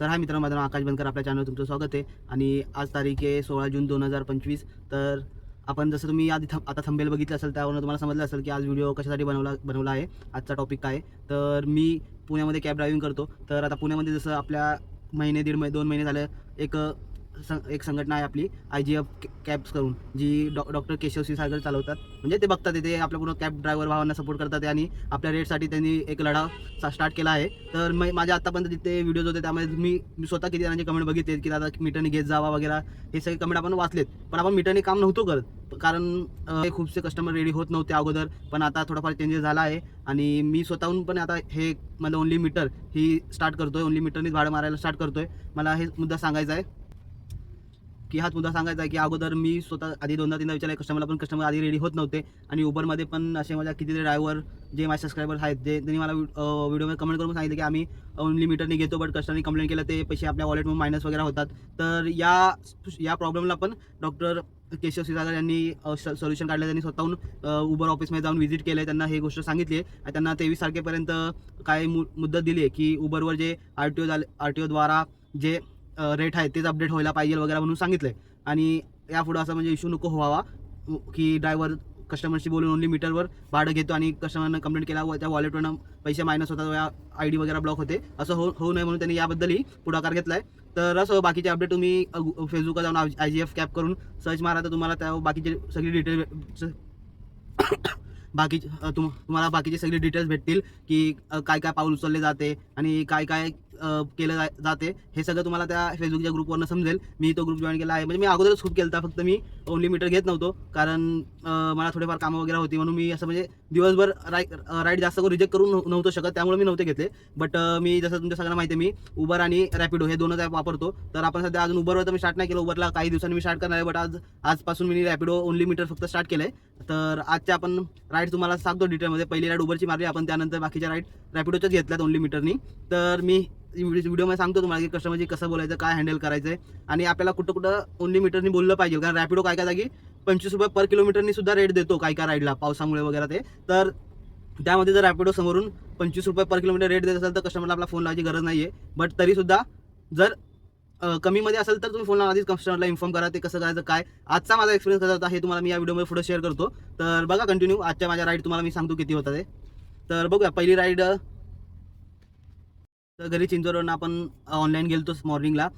तर हा मित्रांनो माझं नाव आकाश बनकर आपल्या चॅनलवर तुमचं स्वागत आहे. आणि आज तारीख आहे सोळा जून दोन हजार पंचवीस. तर आपण जसं तुम्ही आधी थं आता थंबेल बघितलं असेल त्यावरून तुम्हाला समजलं असेल की आज व्हिडिओ कशासाठी बनवला बनवला आहे. आजचा टॉपिक काय तर मी पुण्यामध्ये कॅब ड्रायव्हिंग करतो. तर आता पुण्यामध्ये जसं आपल्या महिने दीड महिने दोन महिने झाले एक सं एक संघटना आहे आपली आय जी एफ कॅब्स करून जी Dr doctor Keshav C Sagar चालवतात. म्हणजे ते बघतात ते आपल्या पूर्ण कॅब ड्रायव्हर भावांना सपोर्ट करतात आणि आपल्या रेटसाठी त्यांनी एक लढा स्टार्ट केला आहे. तर मग माझ्या आतापर्यंत जिथे व्हिडिओज होते त्यामध्ये मी मी स्वतः किती जणांचे कमेंट बघितले की दादा मीटरने घेत जावा वगैरे हे सगळे कमेंट आपण वाचलेत. पण आपण मीटरने काम नव्हतो करत. कारण हे खूपसे कस्टमर रेडी होत नव्हते अगोदर पण आता थोडाफार चेंजेस झाला आहे. आणि मी स्वतःहून पण आता हे मला ओनली मीटर ही स्टार्ट करतोय ओनली मीटरनीच भाडं मारायला स्टार्ट करतोय. मला हे मुद्दा सांगायचा आहे. की हाच मुद्दा सांगायचा आहे की अगोदर मी स्वतः आधी दोनदा तीनदा विचारले कस्टमरला पण कस्टमर आधी रेडी होत नव्हते. आणि उबरमध्ये पण असे माझ्या कितीतरी ड्रायव्हर जे माझे सबस्क्रायबर्स आहेत जे त्यांनी मला व्हिडिओमध्ये कमेंट करून सांगितलं की आम्ही ओनली मीटरने घेतो बट कस्टमरने कंप्लेंट केलं ते पैसे आपल्या वॉलेटमध्ये मायनस वगैरे होतात. तर या या प्रॉब्लेमला पण डॉक्टर केशव सिसागर यांनी सोल्युशन काढलं त्यांनी स्वतःहून उबर ऑफिसमध्ये जाऊन व्हिजिट केलं त्यांना हे गोष्ट सांगितली आहे. आणि त्यांना तेवीस तारखेपर्यंत काय मु मुदत दिली आहे की उबरवर जे आर टी ओ झाले आर टी ओद्वारा जे रेट आहे तेच अपडेट व्हायला पाहिजे वगैरे म्हणून सांगितलंय. आणि यापुढे असं म्हणजे इश्यू नको व्हावा. की ड्रायव्हर कस्टमरशी बोलून ओनली मीटरवर भाडं घेतो आणि कस्टमरनं कंप्लेंट केला व त्या वॉलेटवरनं पैसे मायनस होतात या आय डी वगैरे ब्लॉक होते. असं हो होऊ नये म्हणून त्यांनी याबद्दलही पुढाकार घेतला आहे तर असं बाकीचे अपडेट तुम्ही फेसबुकला जाऊन आय जी एफ कॅप करून सर्च मारा. तर तुम्हाला त्या बाकीचे सगळी डिटेल बाकी तुम तुम्हाला बाकीचे सगळे डिटेल्स भेटतील की काय काय पाऊल उचलले जाते आणि काय काय केलं जा- जाते. हे सगळं तुम्हाला त्या फेसबुकच्या ग्रुपवरनं समजेल. मी तो ग्रुप जॉईन केला आहे. म्हणजे मी अगोदरच खूप केलं फक्त मी ओनली मीटर घेत नव्हतो. कारण मला थोडेफार कामं वगैरे होती. म्हणून मी असं म्हणजे दिवसभर राय राईड जास्त करून रिजेक्ट करून नव्हतो शकत. त्यामुळे मी नव्हते घेतले. बट मी जसं तुमच्या सगळ्यांना माहिती आहे मी उबर आणि रॅपिडो हे दोनच ॲप वापरतो. तर आपण सध्या अजून उबरवर तर मी स्टार्ट नाही केलं. उबरला काही दिवसांनी मी स्टार्ट करणार आहे. बट आज आजपासून मी रॅपिडो ओनली मीटर फक्त स्टार्ट केलं आहे तर आजच्या आपण राईड तुम्हाला सांगतो डिटेलमध्ये पहिली राईड उबरची मारली आपण त्यानंतर बाकीच्या राईड रॅपिडोच्याच घेतल्यात ओनली मीटरनी तर मी व्हिडिओमध्ये सांगतो तुम्हाला की कस्टमरची कसं बोलायचं काय हँडल करायचं आहे आणि आपल्याला कुठं कुठं ओनली मीटरनी बोललं पाहिजे. कारण रॅपिडो काय काय जागी पंचवीस रुपये पर किलोमीटरनी सुद्धा रेट देतो काय काय राईडला पावसामुळे वगैरे ते. तर त्यामध्ये जर रॅपिडो समोरून पंचवीस रुपये पर किलोमीटर रेट देत असेल तर कस्टमरला आपला फोन लावायची गरज नाही आहे बट तरीसुद्धा जर कमीमध्ये असेल तर तुम्ही फोन आधीच कस्टमरला इन्फॉर्म करा ते कसं करायचं काय. आजचा माझा एक्सपिरियन्स कसा होता हे तुम्हाला मी या व्हिडिओमध्ये पुढे शेअर करतो. तर बघा कंटिन्यू आजच्या माझ्या राईड तुम्हाला मी सांगतो किती होता ते. तर बघूया पहिली राईड तर घरी चिंचवडवरून आपण ऑनलाईन गेलतो मॉर्निंगला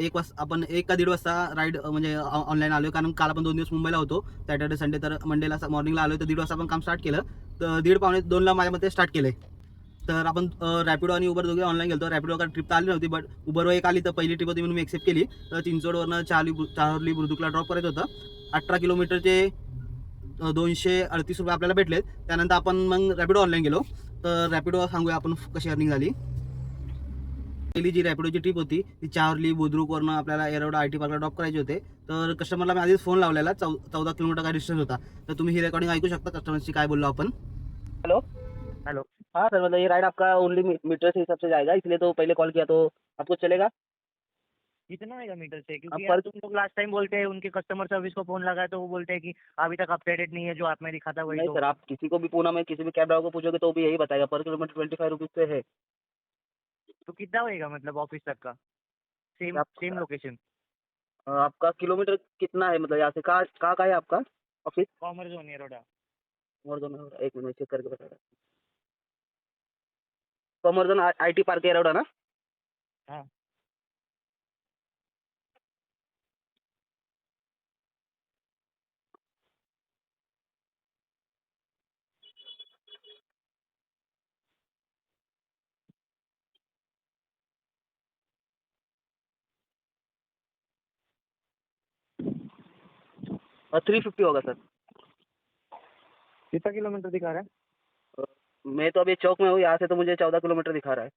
एक वाजता आपण एक का दीड वाजता राईड म्हणजे ऑनलाईन आलो कारण काल आपण दोन दिवस मुंबईला होतो. सॅटर्डे संडे तर मंडेला मॉर्निंगला आलो तर दीड वाजता आपण काम स्टार्ट केलं. तर दीड पावणे दोनला माझ्या मते स्टार्ट केले तर आपण रॅपिडो आणि उबर दोघे ऑनलाईन गेलो रॅपिडो का ट्रिप तर आली नव्हती बट उबरवर एक आली तर पहिली ट्रिप होती म्हणून मी एक्सेप्ट केली. तर चिंचवडवरनं चारली चारली बुर्दुकला ड्रॉप करायचं होतं. अठरा किलोमीटरचे दोनशे अडतीस रुपये आपल्याला भेटलेत. त्यानंतर आपण मग रॅपिडो ऑनलाईन गेलो. तर रॅपिडो सांगूया आपण कशी अर्निंग झाली. पहिली जी रॅपिडोची ट्रिप होती ती चारली बुद्रुकवरनं आपल्याला एरोडा आय टी पार्कला ड्रॉप करायचे होते. तर कस्टमरला मी आधीच फोन लावलेला चौ चौदा किलोमीटर काय डिस्टन्स होता. तर तुम्ही ही रेकॉर्डिंग ऐकू शकता कस्टमरची काय बोललो आपण. हॅलो हेलो हाँ सर मतलब ये राइड आपका ओनली मीटर के हिसाब से जाएगा इसलिए तो पहले कॉल किया तो आपको चलेगा। कितना आएगा मीटर से क्योंकि पर- तुम लोग लास्ट टाइम बोलते हैं उनके कस्टमर सर्विस को फ़ोन लगाया तो वो बोलते हैं कि अभी तक अपडेटेड नहीं है जो आप में दिखा था वही नहीं तो। सर आप किसी को भी पूना में किसी भी कैब ड्राइवर को पूछोगे तो वो भी यही बताएगा पर किलोमीटर ट्वेंटी फाइव रुपीज़ से है। तो कितना होएगा मतलब ऑफ़िस तक का? सेम सेम लोकेशन आपका किलोमीटर कितना है मतलब यहाँ से कहाँ कहाँ का है आपका ऑफ़िस कॉमर्स जोन एरोडा और दोनों एक मिनट चेक करके बता कमर्दन आई टी पार्क एरोडा ना? हाँ. थ्री फिफ्टी होगा सर कितना किलोमीटर दिखा रहा है मैं तो अभी चौक में हूँ यहाँ से तो मुझे चौदह किलोमीटर दिखा रहा है।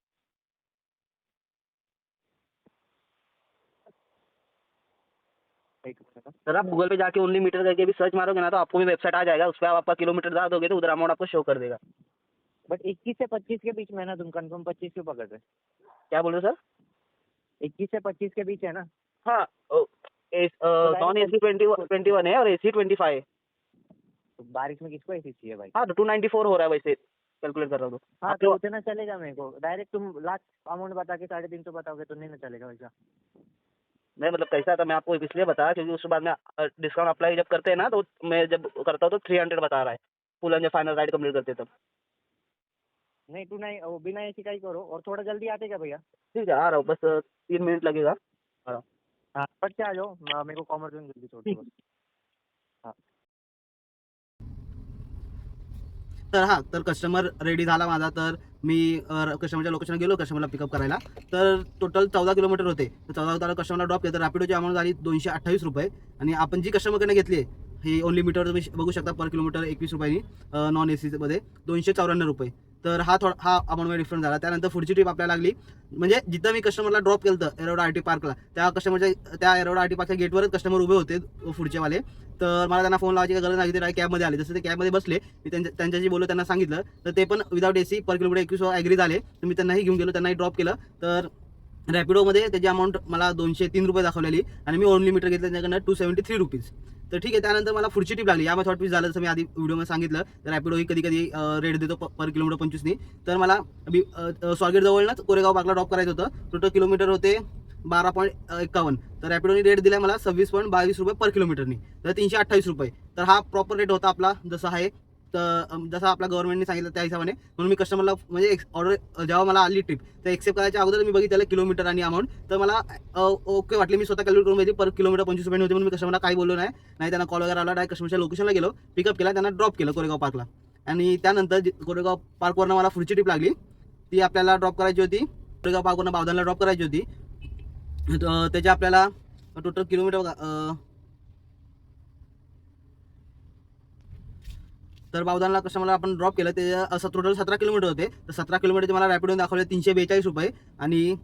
सर आप गूगल पे जाके ओनली मीटर करके भी सर्च मारोगे ना तो आपको भी वेबसाइट आ जाएगा उस पर आप आपका किलोमीटर डाल दोगे तो उधर अमाउंट आपको शो कर देगा। बट इक्कीस से पच्चीस के बीच में ना तुम कंफर्म पच्चीस क्यों पकड़ रहे क्या बोल रहे हो सर? इक्कीस से पच्चीस के बीच है ना। हाँ non A C twenty twenty one है और ए सी ट्वेंटी फाइव तो बारिश में किसको ऐसी चाहिए भाई? हाँ तो टू नाइन्टी फोर हो रहा है वैसे। कैलकुलेट कर रहा हूँ तो। हाँ तो उतना चलेगा मेरे को। डायरेक्ट तुम लास्ट अमाउंट बता के साढ़े तीन सौ बताओगे तो नहीं ना चलेगा वैसा नहीं मतलब कैसा था मैं आपको इसलिए बताया क्योंकि उसके बाद में डिस्काउंट अप्लाई जब करते हैं ना तो मैं जब करता हूँ तो थ्री हंड्रेड बता रहा है। Full and final ride complete करते तब। नहीं टू नहीं वो बिना एसी का ही करो और थोड़ा जल्दी आते क्या भैया? ठीक है आ रहा हूँ बस तीन मिनट लगेगा। हाँ। फट से आ जाओ मेरे को कॉमर्स में जल्दी छोड़ तर हा तर कस्टमर रेडी झाला माझा. तर मी कस्टमरच्या लोकेशनला गेलो कस्टमरला पिकअप करायला. तर टोटल चौदा किलोमीटर होते. तर चौदा चौदा कस्टमरला ड्रॉप केलं. तर रॅपिडोची अमाऊंट झाली दोनशे अठ्ठावीस रुपये. आणि आपण जी कस्टमरकडे घेतली आहे ही ओनली मीटर तुम्ही बघू शकता पर किलोमीटर एकवीस रुपयांनी नॉन ए सीमध्ये दोनशे चौऱ्याण्णव रुपये. तर हा थोडा हा अमाऊंटमध्ये डिफरन्स झाला. त्यानंतर पुढची ट्रिप आपल्याला लागली. म्हणजे जिथं मी कस्टमरला ड्रॉप केलं होतं एरोडा आर टी पार्कला त्या कस्टमरच्या त्या एरोडा आर टी पार्कच्या गेटवरच कस्टमर उभे होते पुढचेवाले. तर मला त्यांना फोन लावायची गरज नाही ते कॅबमध्ये आले. जसं ते कॅबमध्ये बसले मी त्यांच्या त्यांच्याशी बोललो त्यांना सांगितलं. तर ते पण without A C per kilometre एकवीस ॲग्री झाले. तर मी त्यांनाही घेऊन गेलो त्यांनाही ड्रॉप केलं. तर रॅपिडोमध्ये त्याची अमाऊंट मला दोनशे तीन रुपये दाखवलेली. आणि मी ओनली मीटर घेतलं त्यांच्याकडनं टू सेवन्टी थ्री रुपीज तर ठीक आहे त्यानंतर मला पुढची टीप लागली. यामध्ये शॉर्ट पीस झालं जसं मी आधी व्हिडिओमध्ये सांगितलं तर रॅपिडो ही कधी कधी रेट देतो पर किलोमीटर पंचवीसनी. तर मला स्वारगेट जवळच कोरेगाव पार्कला ड्रॉप करायचं होतं. टोटल किलोमीटर होते बारा पॉईंट एक्कावन्न. तर रॅपिडोनी रेट दिला मला सव्वीस पॉईंट बावीस रुपये पर किलोमीटरनी तर तीनशे अठ्ठावीस रुपये. तर हा प्रॉपर रेट होता आपला जसा आहे तर जसं आपला गव्हर्नमेंटने सांगितलं त्या हिशोबाने म्हणून मी कस्टमरला म्हणजे एक्स ऑर्डर जेव्हा मला आली ट्रिप तर एक्सेप्ट करायच्या अगोदर मी बघितलं किलोमीटर आणि अमाऊंट तर मला ओके वाटली मी स्वतः कॅल्क्युलेट करून बघितली पर किलोमीटर पंचवीस रुपये होते म्हणून मी कस्टमरला काही बोललो नाही. नाही त्यांना कॉल वगैरे आला डायरेक्ट कस्टमरच्या लोकेशनला गेलो पिकअप केला त्यांना ड्रॉप केलं कोरेगाव पार्कला आणि त्यानंतर जी- कोरेगाव पार्कवरनं मला पुढची ट्रिप लागली. ती आपल्याला ड्रॉप करायची होती. कोरेगाव पार्कवरनं बावधानला ड्रॉप करायची होती. तर आपल्याला टोटल किलोमीटर तर बावधानला कस्टमरला आपण ड्रॉप केलं ते असं टोटल सतरा किलोमीटर होते. तर सतरा किलोमीटरचे मला रॅपिडो दाखवले तीनशे बेचाळीस रुपये. आणि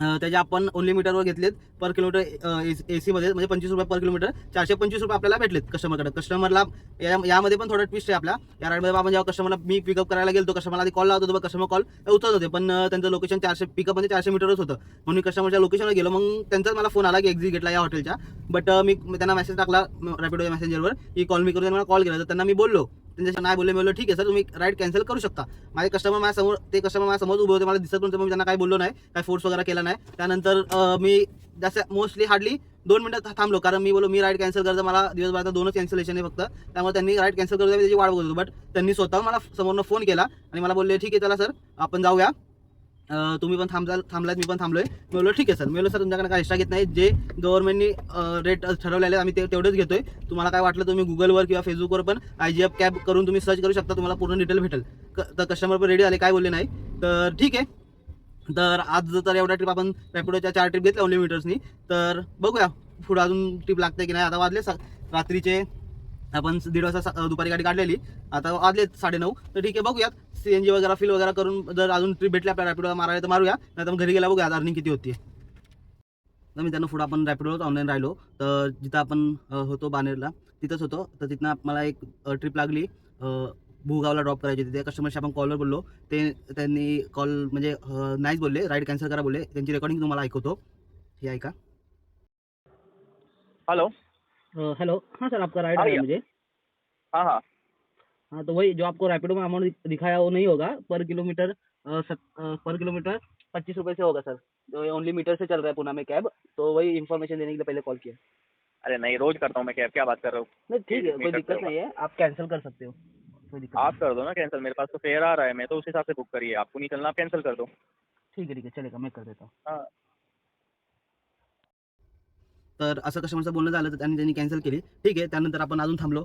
त्याचे आपण ओनली मीटरवर घेतलेत पर किलोमीटर ए सीमध्ये म्हणजे पंचवीस रुपये पर किलोमीटर चारशे पंचवीस रुपये आपल्याला भेटलेत कस्टमरकडे कस्टमरला या यामध्ये पण थोडं ट्विस्ट आहे आपल्या या राईडमध्ये आपण जेव्हा कस्टमरला मी पिकअप करायला गेलो कस्टमरला आधी कॉल लावतो होतो कस्टमर कॉल उचलत होते. पण त्यांचं लोकेशन चारशे पिकअप म्हणजे चारशे मीटरच होतं. म्हणून मी कस्टमरच्या लोकेशनवर गेलो. मग त्यांचाच मला फोन आला की एक्झिट घेतला या हॉटेलच्या बट मी त्यांना मेसेज टाकला रॅपिडो मेसेंजरवर की कॉल मी करून त्यांना मला कॉल केला. तर त्यांना मी बोललो त्यांच्याशी नाही बोलले मी बोललो ठीक आहे सर तुम्ही राईड कॅन्सल करू शकता. माझे कस्टमर माझ्यासमोर ते कस्टमर माझ्यासमोर उभे होते मला दिसत नव्हतं मी त्यांना काही बोललो नाही काही फोर्स वगैरे केला नाही. त्यानंतर मी जास्त मोस्टली हार्डली दोन मिनटं थांबलो कारण मी बोलो मी राईड कॅन्सल करतो मला दिवसभरात दोनच कॅन्सलेशन आहे फक्त. त्यामुळे त्यांनी राईड कॅन्सल करतो मी त्याची वाट बघत होतो बट त्यांनी स्वतः मला समोरनं फोन केला आणि मला बोलले ठीक आहे चला सर आपण जाऊया. तुम्ही पण थांबला थांबलात मी पण थांबलोय. मी बोललो ठीक आहे सर. मी बोललो सर तुमच्याकडे काय एक्स्ट्रा घेत नाही जे गव्हर्नमेंटनी रेट ठरवलेले आहेत आम्ही ते तेवढेच घेतोय. तुम्हाला काय वाटलं तुम्ही गुगलवर किंवा फेसबुकवर पण आय जी एफ कॅब करून तुम्ही सर्च करू शकता तुम्हाला पूर्ण डिटेल भेटेल. क- तर कस्टमर पण रेडी झाले काय बोलले नाही. तर ठीक आहे. तर आज तर एवढ्या ट्रिप आपण रॅपिडोच्या चार ट्रिप घेतल्या ओनली मीटर्सनी तर बघूया पुढं अजून ट्रिप लागते की नाही. आता वाजले रात्रीचे आपण दीड वाजता दुपारी गाडी काढलेली. आता आले साडे नऊ तर ठीक आहे बघूयात. सी एन जी वगैरे फिल वगैरे करून जर अजून ट्रिप भेटली आपल्या रॅपिडो मारायला तर मारूया. नाही तर घरी गेला बघूया अर्निंग किती होती तर मी त्यांना पुढं आपण रॅपिडोच ऑनलाईन राहिलो. तर जिथं आपण होतो बानेरला तिथंच होतो. तर तिथनं मला एक ट्रिप लागली. भूगावला ड्रॉप करायची तिथे कस्टमरशी आपण कॉलवर बोललो. ते त्यांनी कॉल म्हणजे नाहीच बोलले. राईड कॅन्सल करा बोलले. त्यांची रेकॉर्डिंग तुम्हाला ऐकवतो. हे ऐका. हॅलो हेलो हाँ सर आपका राइड हाँ आया मुझे। हाँ हाँ। हाँ तो वही जो आपको रैपिडो में अमाउंट दिखाया वो नहीं होगा। पर किलोमीटर सत, पर किलोमीटर पच्चीस रुपये से होगा सर। ये ओनली मीटर से चल रहा है पुणे में कैब तो वही इन्फॉर्मेशन देने के लिए पहले कॉल किया। अरे नहीं रोज करता हूँ मैं कैब क्या बात कर रहा हूँ? नहीं ठीक है कोई दिक्कत नहीं है आप कैंसिल कर सकते हो। कोई दिक्कत आप कर दो ना कैंसिल मेरे पास तो फेयर आ रहा है मैं तो उस हिसाब से बुक करिए आपको नहीं चलना आप कैंसिल कर दो। ठीक आहे ठीक आहे चलेगा मैं कर देता हूँ। हाँ। तर असं कस्टमरचं बोलणं झालं तर त्यांनी त्यांनी कॅन्सल केली. ठीक आहे त्यानंतर आपण अजून थांबलो.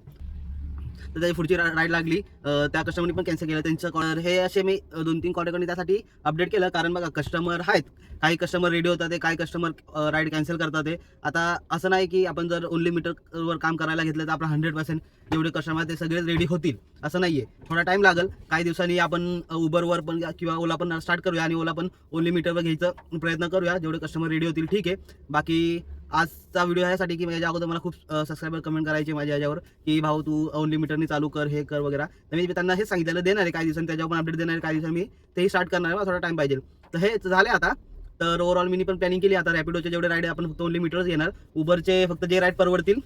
तर त्याची पुढची राईड लागली. त्या कस्टमरनी पण कॅन्सल केलं. त्यांचं कॉलर हे असे मी दोन तीन कॉलरकडे त्यासाठी अपडेट केलं. कारण बघा कस्टमर आहेत. काही कस्टमर रेडी होतात ते काही कस्टमर राईड कॅन्सल करतात ते. आता असं नाही की आपण जर ओनली मीटरवर काम करायला घेतलं तर आपण हंड्रेड पर्सेंट जेवढे कस्टमर ते सगळे रेडी होतील. असं नाही आहे थोडा टाईम लागेल. काही दिवसांनी आपण उबरवर पण किंवा ओला पण स्टार्ट करूया आणि ओला पण ओनली मीटरवर घ्यायचा प्रयत्न करूया. जेवढे कस्टमर रेडी होतील ठीक आहे. बाकी आजचा व्हिडिओ यासाठी की माझ्या अगोदर मला खूप सबस्क्रायबर कमेंट करायचे माझ्या याच्यावर की भाऊ तू ओनली चालू कर हे कर वगैरे. तर मी त्यांना हे सांगितलेलं देणार आहे काही दिवसांनी त्याच्यावर पण अपडेट देणार आहे काही दिवसांनी. मी तेही स्टार्ट करणार आहे मला थोडा टाइम पाहिजे. तर हे झाले आता. तर ओव्हरऑल मी पण प्लॅनिंग केली आता. रॅपिडोचे जेवढे राईड आपण फक्त ओनलिमिटरच येणार घेणार. उबरचे फक्त जे राईड परवडतील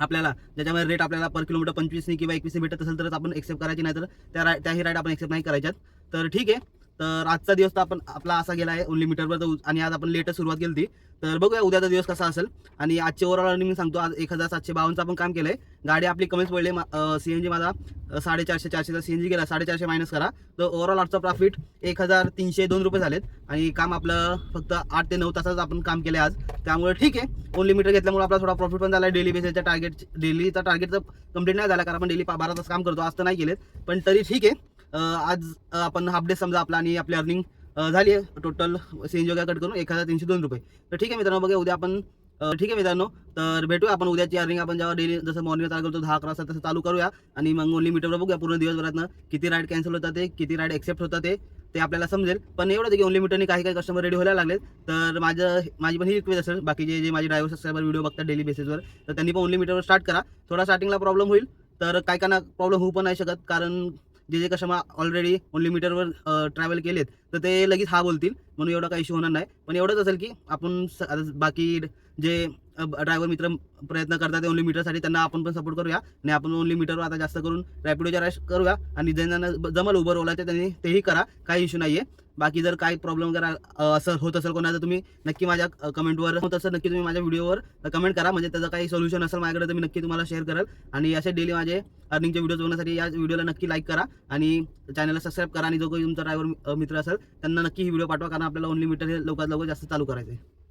आपल्याला ज्याच्यामध्ये रेट आपल्याला पर किलोमीटर पंचवीसनी किंवा एकवीसनी भेटत असेल तरच आपण एक्सेप्ट करायची नाही तर त्या राय त्याही राईड आपण एक्सेप्ट नाही करायच्यात. तर ठीक आहे. तर आजचा दिवस तर आपण आपला असा गेला आहे ओनली मीटरवर तर उ- आणि आज आपण लेटच सुरुवात केली होती तर बघूया उद्याचा दिवस कसा असेल. आणि आजचे ओव्हरऑल अर्निंग मी सांगतो आज एक हजार सातशे बावनचं आपण काम केलं आहे गाडी आपली कमीच पडली सी एन जी माझा साडेचारशे चारशेचा सी एन जी गेला साडेचारशे मायनस करा. तर ओव्हरऑल आजचा प्रॉफिट एक हजार तीनशे दोन रुपये झालेत. आणि काम आपलं फक्त आठ ते नऊ तासाचं आपण काम केलं आज. त्यामुळे ठीक आहे ओनली मीटर घेतल्यामुळे आपला थोडा प्रॉफिट पण झाला. डेली बेसिसच्या टार्गेट डेलीचा टार्गेट तर कंप्लीट नाही झाला कारण आपण डेली बारा तास काम करतो आज तर नाही केलेत. पण तरी ठीक आहे आज आपण हाफ डे समजा आपला आणि आपली अर्निंग झाली आहे. टोटल सीएनजी वगैरे कट करून एक हजार तीनशे दोन रुपये. तर ठीक आहे मित्रांनो बघा उद्या आपण ठीक आहे मित्रांनो. तर भेटूया आपण उद्याची अर्निंग आपण जेव्हा डेली जसं मॉर्निंग चालू करतो दहा अकरा वाजता तसं चालू करूया. आणि मग ओनली मीटरवर बघूया पूर्ण दिवसभरातनं किती राईड कॅन्सल होतात ते किती राईड एक्सेप्ट होतात ते ते आपल्याला समजेल. पण एवढं की ओनली मीटरने काही काही कस्टमर रेडी व्हायला लागलेत. तर माझं माझी पण ही रिक्वेस्ट असेल. बाकीचे जे माझे ड्रायव्हर सबस्क्रायबर व्हिडिओ बघतात डेली बेसिसवर तर त्यांनी पण ओनली मीटरवर स्टार्ट करा. थोडा स्टार्टिंगला प्रॉब्लेम होईल. तर काय काय प्रॉब्लेम होऊ पण नाही शकत. कारण जे जे कस्टमर ऑलरेडी ओनली मीटरवर ट्रॅव्हल केलेत तर ते लगेच हा बोलतील. म्हणून एवढा काही इश्यू होणार नाही. पण एवढंच असेल की आपण स- बाकी जे ड्रायव्हर मित्र प्रयत्न करतात ते ओनली मीटरसाठी त्यांना आपण पण सपोर्ट करूया. आणि आपण ओनली मीटरवर आता जास्त करून रॅपिडोच्या रॅश करूया. आणि ज्यांना जमल उबर ओला ते त्यांनी तेही करा. काही इश्यू नाही आहे बाकी जर काही प्रॉब्लेम वगैरे असं होत असेल कोणाचं तुम्ही नक्की माझ्या कमेंटवर होत असेल नक्की तुम्ही माझ्या व्हिडिओवर कमेंट करा. म्हणजे त्याचं काही सोल्युशन असेल माझ्याकडे तर मी नक्की तुम्हाला शेअर करेल. आणि असे डेली माझे अर्निंगचे व्हिडिओ बघण्यासाठी या व्हिडिओला नक्की लाईक करा. आणि चॅनलला सबस्क्राईब करा. आणि जो काही तुमचा ड्रायव्हर मित्र असेल त्यांना नक्की ही व्हिडिओ पाठवा. कारण आपल्याला ओनली मीटर हे लवकरात लवकर जास्त चालू करायचं आहे